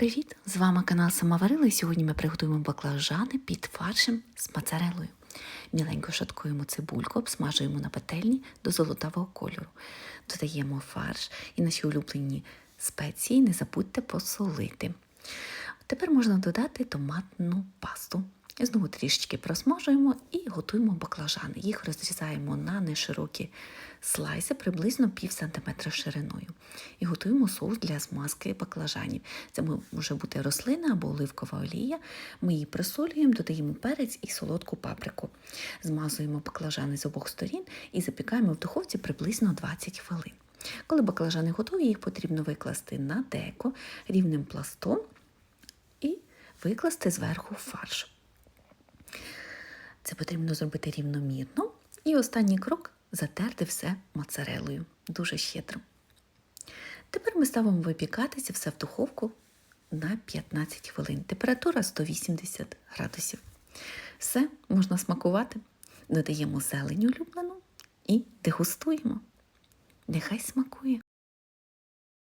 привіт! З вами канал Самоварила і сьогодні ми приготуємо баклажани під фаршем з моцарелою. Міленько шаткуємо цибульку, обсмажуємо на пательні до золотавого кольору. Додаємо фарш і наші улюблені спеції не забудьте посолити. Тепер можна додати томатну пасту. Знову трішечки просмажуємо і готуємо баклажани. Їх розрізаємо на неширокі слайси, приблизно пів сантиметра шириною. І готуємо соус для змазки баклажанів. Це може бути рослина або оливкова олія. Ми її присолюємо, додаємо перець і солодку паприку. Змазуємо баклажани з обох сторін і запікаємо в духовці приблизно 20 хвилин. Коли баклажани готові, їх потрібно викласти на деко рівним пластом і викласти зверху фарш. Це потрібно зробити рівномірно. І останній крок затерти все моцарелою. Дуже щедро. Тепер ми ставимо випікатися все в духовку на 15 хвилин. Температура 180 градусів. Все, можна смакувати. Додаємо зелень улюблену і дегустуємо. Нехай смакує.